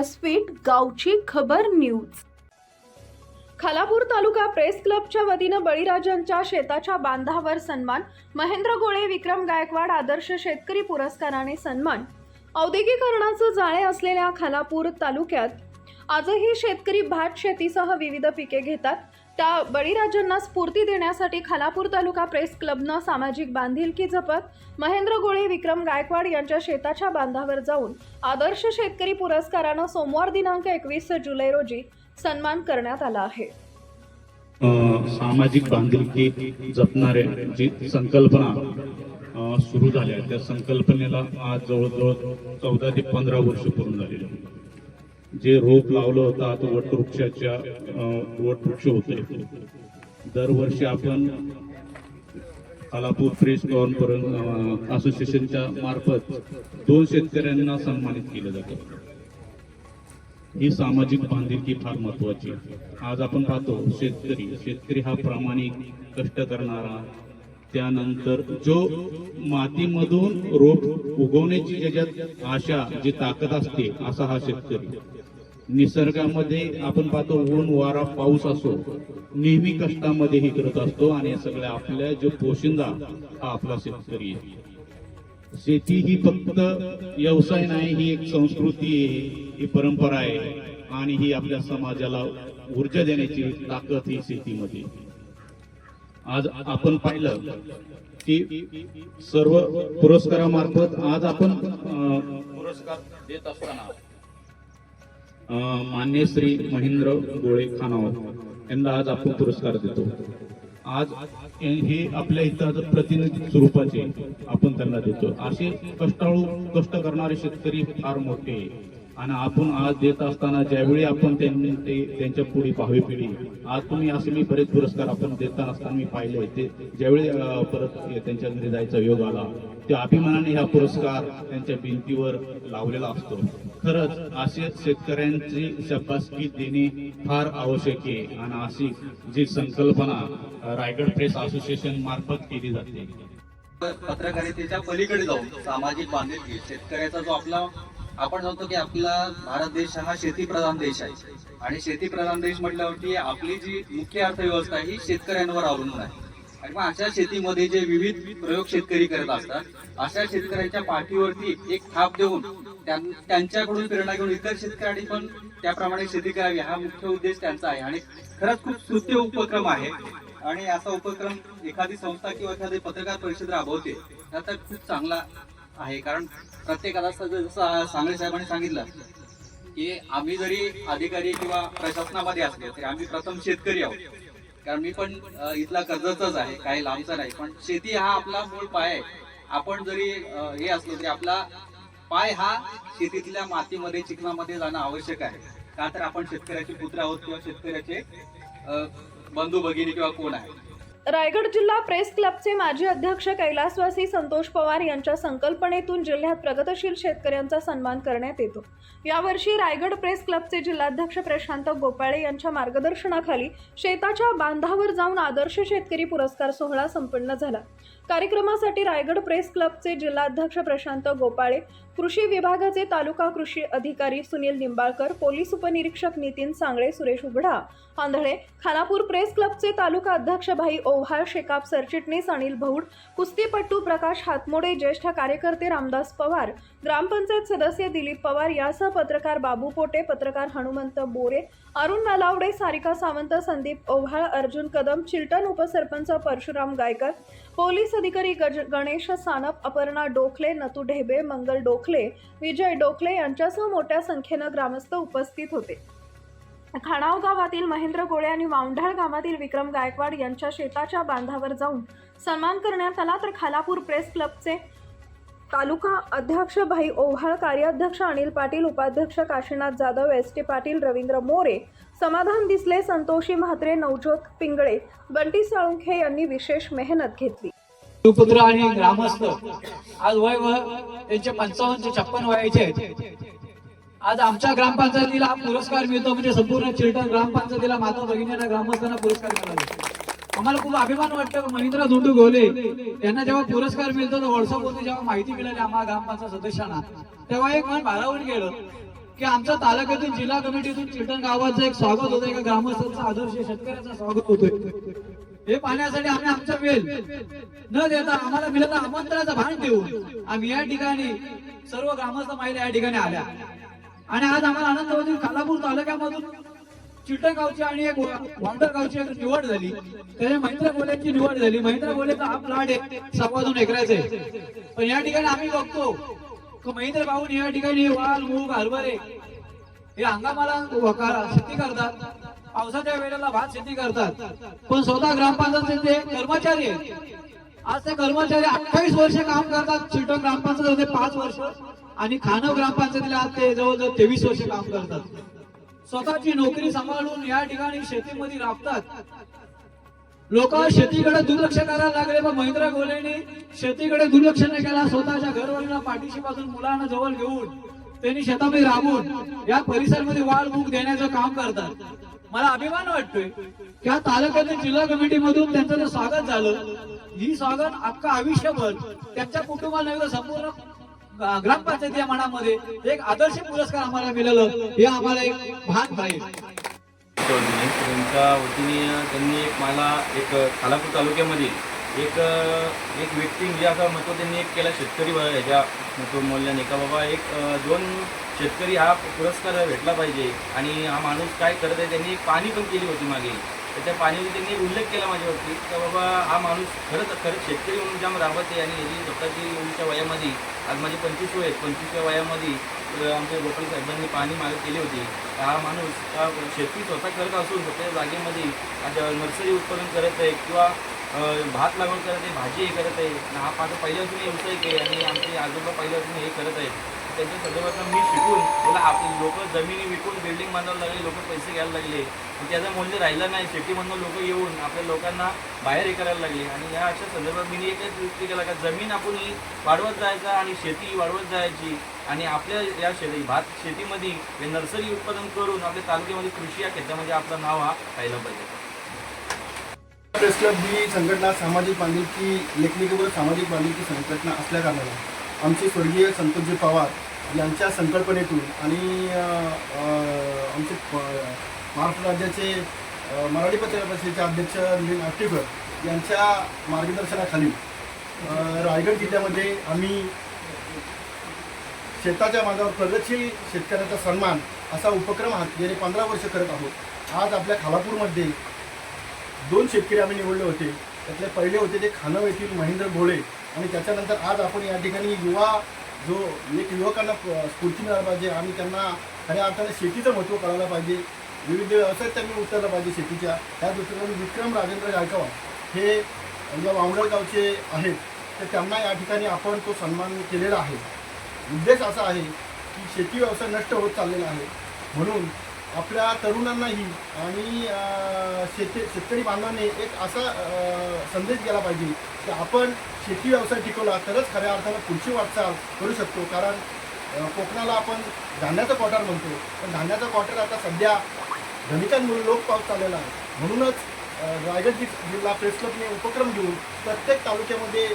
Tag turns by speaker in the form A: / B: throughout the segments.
A: व्यासपीठ गावची खबर न्यूज. खालापूर तालुका प्रेस क्लबच्या वतीनं बळीराजांच्या शेताच्या बांधावर सन्मान महेंद्र गोळे विक्रम गायकवाड आदर्श शेतकरी पुरस्काराने सन्मान. औद्योगिकरणाचं जाळे असलेल्या खालापूर तालुक्यात आजही शेतकरी भात शेतीसह विविध पिके घेतात. त्या बळीराजांना स्फूर्ती देण्यासाठी खालापूर तालुका प्रेस क्लबनं सामाजिक बांधिलकी जपत महेंद्र गोळे विक्रम गायकवाड यांच्या शेताच्या बांधावर जाऊन आदर्श शेतकरी पुरस्कारानं सोमवार दिनांक एकवीस जुलै रोजी सन्मान करण्यात आला आहे.
B: सामाजिक बांधिलकी जपणाऱ्या जी संकल्पना सुरू झाल्या त्या संकल्पनेला आज जवळजवळ चौदा ते पंधरा वर्ष पूर्ण झालेली जे रोप लावलं होतं आता वटवृक्षाच्या वटवृक्ष होते. दरवर्षी आपण कालापूर प्रेस कॉन्फरन्स असोसिएशनच्या मार्फत दोन शेतकऱ्यांना सन्मानित केलं जातं. ही सामाजिक बांधिलकी फार महत्वाची आहे. आज आपण पाहतो शेतकरी शेतकरी हा प्रामाणिक कष्ट करणारा त्यानंतर जो मातीमधून रोप उगवण्याची ज्याच्यात आशा जी ताकद असते असा हा शेतकरी. निसर्गामध्ये आपण पाहतो ऊन वारा पाऊस असो नेहमी कष्टामध्ये हे करत असतो आणि सगळ्या आपल्या जो पोशिंदा हा आपला शेतकरी आहे. शेती ही फक्त व्यवसाय नाही ही एक संस्कृती आहे ही परंपरा आहे आणि ही आपल्या समाजाला ऊर्जा देण्याची ताकद ही शेतीमध्ये आज आपण पाहिलं की सर्व पुरस्कारामार्फत आज आपण पुरस्कार देत असताना मान्य श्री महेंद्र गोळे खानाव यांना आज आपण पुरस्कार देतो आज हे आपल्या इथं प्रतिनिधी स्वरूपाचे आपण त्यांना देतो असे कष्टाळू कष्ट करणारे शेतकरी फार मोठे. आणि आपण आज देत असताना ज्यावेळी आपण त्यांनी ते त्यांच्या पुढे भावी पिढी आज तुम्ही असे मी बरेच पुरस्कार आपण देताना असताना मी पाहिले. ते ज्यावेळी परत त्यांच्या घरी जायचा योग आला त्या अभिमानाने हा पुरस्कार त्यांच्या भिंतीवर लावलेला असतो. खरंच असे शेतकऱ्यांची शबासकी देणे फार आवश्यक आहे. आणि अशी जी संकल्पना रायगड प्रेस असोसिएशन मार्फत केली जाते.
C: पत्रकारितेच्या पलीकडे जाऊन सामाजिक बांधिलकी शेतकऱ्याचा जो आपला आपण म्हणतो की आपला भारत देश हा शेतीप्रधान देश आहे. आणि शेतीप्रधान देश म्हटल्यावरती आपली जी मुख्य अर्थव्यवस्था आहे ही शेतकऱ्यांवर अवलंबून आहे. आणि मग अशा शेतीमध्ये जे विविध प्रयोग शेतकरी करत असतात अशा शेतकऱ्यांच्या पाठीवरती एक थाप देऊन त्यां- त्यांच्याकडून प्रेरणा घेऊन इतर शेतकऱ्यांनी पण त्याप्रमाणे शेती करावी हा मुख्य उद्देश त्यांचा आहे. आणि खरंच खूप स्तुत्य उपक्रम आहे. आणि असा उपक्रम एखादी संस्था किंवा एखादी पत्रकार परिषद राबवते त्याचा खूप चांगला आहे. कारण प्रत्येकाला जसं सांगळे साहेबांनी सांगितलं की आम्ही जरी अधिकारी किंवा प्रशासनामध्ये असले तरी आम्ही प्रथम शेतकरी आहोत. कारण मी पण इथला कर्जतच आहे काही लांबचा नाही. पण शेती हा आपला मूळ पाय आहे. आपण जरी हे असलो तरी आपला पाय हा शेतीतल्या मातीमध्ये चिकनामध्ये जाणं आवश्यक आहे. का तर आपण शेतकऱ्याचे पुत्र आहोत किंवा शेतकऱ्याचे बंधू भगिनी किंवा कोण आहे.
A: रायगड जिल्हा प्रेस क्लबचे माजी अध्यक्ष कैलासवासी संतोष पवार यांच्या संकल्पनेतून जिल्ह्यात प्रगतशील शेतकऱ्यांचा सन्मान करण्यात येतो. यावर्षी रायगड प्रेस क्लबचे जिल्हाध्यक्ष प्रशांत गोपाळे यांच्या मार्गदर्शनाखाली शेताच्या बांधावर जाऊन आदर्श शेतकरी पुरस्कार सोहळा संपन्न झाला. कार्यक्रमासाठी रायगड प्रेस क्लबचे जिल्हाध्यक्ष प्रशांत गोपाळे कृषी विभागाचे तालुका कृषी अधिकारी सुनील निंबाळकर पोलीस उपनिरीक्षक नितीन सांगळे सुरेश उघडा आंधळे खानापूर प्रेस क्लबचे तालुका अध्यक्ष भाई ओव्हाळ शेकाप सरचिटणीस अनिल भौड कुस्तीपट्टू प्रकाश हातमोडे ज्येष्ठ कार्यकर्ते रामदास पवार ग्रामपंचायत सदस्य दिलीप पवार यासह पत्रकार बाबू पोटे पत्रकार हनुमंत बोरे अरुण नलावडे सारिका सावंत संदीप ओव्हाळ अर्जुन कदम चिलटण उपसरपंच परशुराम गायकर पोलीस अधिकारी गज गणेश सानप अपर्णा डोखले नतू ढेबे मंगल डोखले विजय डोखले यांच्यासह मोठ्या संख्येनं ग्रामस्थ उपस्थित होते. खाणाव गावातील महेंद्र गोळे आणि वावंढाळ गावातील विक्रम गायकवाड यांच्या शेताच्या बांधावर जाऊन सन्मान करण्यात आला. तर खालापूर प्रेस क्लबचे तालुका अध्यक्ष भाई ओव्हाळ कार्याध्यक्ष अनिल पाटील उपाध्यक्ष काशीनाथ जाधव एस टी पाटील रवींद्र मोरे समाधान दिसले संतोषी म्हात्रे नवज्योत पिंगळे बंटी साळुंखे यांनी विशेष मेहनत घेतली.
D: सुपुत्र आणि ग्रामस्थ आज वय व त्यांचे पंचावन्न छप्पन वयाचे आहेत. आज आमच्या ग्रामपंचायतीला पुरस्कार मिळतो. म्हणजे संपूर्ण चिलटण ग्रामपंचायतीला माता भगिनीला ग्रामस्थांना पुरस्कार मिळाला. आम्हाला खूप अभिमान वाटतं महेंद्र धोंडू गोले यांना जेव्हा पुरस्कार मिळतो तर व्हॉट्सअपवरती जेव्हा माहिती मिळाली आम्हाला ग्रामपंचायत सदस्यांना तेव्हा एक मन भारावून गेलं की आमच्या तालुक्यातून जिल्हा कमिटीतून चिटण गावाचं एक स्वागत होतं एका ग्रामस्थांचा आदर्श शेतकऱ्याचं स्वागत होतोय. हे पाहण्यासाठी आम्ही आमचा वेळ न देता आम्हाला मिळत आमंत्रणाचं भान देऊन आम्ही या ठिकाणी सर्व ग्रामस्थ महिला या ठिकाणी आल्या. आणि आज आम्हाला आनंद होतो खालापूर तालुक्यामधून चिलटण गावची आणि एक वांडर गावची निवड झाली. त्याच्या महेंद्र गोलेची निवड झाली. महेंद्र गोलेचा हा प्लॉट आहे. सपाजून एकरायचे आहे. पण या ठिकाणी आम्ही बघतो महेंद्र भाऊन या ठिकाणी वाल मूग हरभरे हे हंगामाला शेती करतात. पावसाच्या वेळेला भात शेती करतात. पण स्वतः ग्रामपंचायतचे ते कर्मचारी आहेत. आज ते कर्मचारी अठ्ठावीस वर्ष काम करतात. चिलटण ग्रामपंचायत पाच वर्ष. आणि खानव ग्रामपंचायतीला आज ते जवळजवळ तेवीस वर्ष काम करतात. स्वतःची नोकरी सांभाळून या ठिकाणी शेतीमध्ये राबतात. लोक शेतीकडे दुर्लक्ष करायला लागले पण महेंद्र गोलेने शेतीकडे दुर्लक्ष नाही केला स्वतःच्या घरवरील पाठीशी पासून मुलांना जवळ घेऊन त्यांनी शेतामध्ये राबून या परिसरामध्ये वाढ देण्याचं काम करतात. मला अभिमान वाटतोय त्या तालुक्यातील जिल्हा कमिटी मधून त्यांचं जे स्वागत झालं ही स्वागत अख्खा आयुष्यभर त्यांच्या कुटुंबाला संपूर्ण ग्रामपंचायती या मनामध्ये एक आदर्श पुरस्कार आम्हाला मिळालं. हे आम्हाला एक भाग पाहिजे
E: त्यांच्या वतीने त्यांनी एक मला एक खालापूर तालुक्यामध्ये एक एक व्यक्ती म्हणजे असं महत्त्व त्यांनी एक केला शेतकरी ह्याच्या महत्त्व मूल्याने का बाबा. एक दोन शेतकरी हा पुरस्कार भेटला पाहिजे आणि हा माणूस काय करत आहे त्यांनी पाणी पण केली होती मागे. तर त्या त्यांनी उल्लेख केला माझ्यावरती. का बाबा हा माणूस खरंच खरंच शेतकरी म्हणून जाम राबत आहे आणि याची स्वतःची मुलीच्या वयामध्ये आज माझी पंचवीस वय आहेत पंचवीसच्या वयामध्ये आमच्या गोपाल साहेबांनी पाणी मागे केली होती. हा माणूस हा शेती स्वतः करत असून स्वतःच्या जागेमध्ये आज नर्सरी उत्पादन करत आहे किंवा भात लागवड करत आहे भाजी हे करत आहे. हा माझा पहिल्यापासून व्यवसाय आहे आणि आमचे आजोबा पहिल्यापासून हे करत आहेत. त्याच्या संदर्भात मी शिकून त्याला आपण लोक जमिनी विकून बिल्डिंग बांधायला लागले लोक पैसे घ्यायला लागले. त्याचं मूल्य राहिलं नाही. शेतीमधनं लोक येऊन आपल्या लोकांना बाहेर हे करायला लागले. आणि या अशा संदर्भात मी एकच युक्ती केला का जमीन आपण ही वाढवत जायचा आणि शेती वाढवत जायची. आणि आपल्या या शेती भात शेतीमध्ये हे नर्सरी उत्पादन करून आपल्या तालुक्यामध्ये कृषी या क्षेत्रामध्ये आपलं नाव हा राहिलं पाहिजे.
F: प्रेस क्लब ही संघटना सामाजिक बांधिलकी लेखनिकेवर सामाजिक बांधिलकी संघटना असल्या कारणाने आमचे स्वर्गीय संतोषजी पवार यांच्या संकल्पनेतून आणि आमचे महाराष्ट्र राज्याचे मराठी पत्रकार परिषदेचे अध्यक्ष नितीन आष्टीकर यांच्या मार्गदर्शनाखाली रायगड जिल्ह्यामध्ये आम्ही शेताच्या मागावर प्रगतशील शेतकऱ्यांचा सन्मान असा उपक्रम हा गेले पंधरा वर्ष करत आहोत. आज आपल्या खालापूरमध्ये दोन शेतकरी आम्ही निवडले होते. त्यातले पहिले होते ते खानव येथील महेंद्र भोळे आणि त्याच्यानंतर आज आपण या ठिकाणी युवा जो एक युवकांना स्फूर्ती मिळायला पाहिजे आणि त्यांना खऱ्या अर्थाने शेतीचं महत्त्व कळायला पाहिजे. विविध व्यवसाय त्यांनी उतरला पाहिजे शेतीच्या. त्या दृष्टीने विक्रम राजेंद्र गायकवाड हे या वावडळ गावचे आहेत. तर त्यांना या ठिकाणी आपण तो सन्मान केलेला आहे. उद्देश असा आहे की शेती व्यवसाय नष्ट होत चाललेला आहे. म्हणून आपल्या तरुणांनाही आणि शेती शेतकरी बांधवांनी एक असा संदेश गेला पाहिजे की आपण शेती व्यवसाय टिकवला तरच खऱ्या अर्थानं पुढची वाटचाल करू शकतो. कारण कोकणाला आपण धान्याचं क्वार्टर म्हणतो. पण धान्याचा क्वार्टर आता सध्या धनिकांमुळे लोक पाऊस चाललेला आहे. म्हणूनच रायगड जि जिल्हा प्रेस क्लबने उपक्रम घेऊन प्रत्येक तालुक्यामध्ये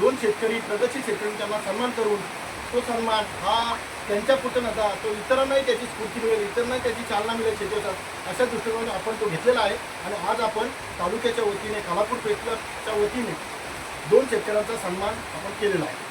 F: दोन शेतकरी प्रगतशील शेतकरी त्यांना सन्मान करून तो सन्मान हा त्यांच्या पुढे नका. तो इतरांनाही त्याची स्फूर्ती मिळेल इतरांनाही त्याची चालना मिळेल शेतीचा अशा दृष्टिकोनाने आपण तो घेतलेला आहे. आणि आज आपण तालुक्याच्या वतीने कालापूर प्रेस क्लबच्या वतीने दोन शेतकऱ्यांचा सन्मान आपण केलेला आहे.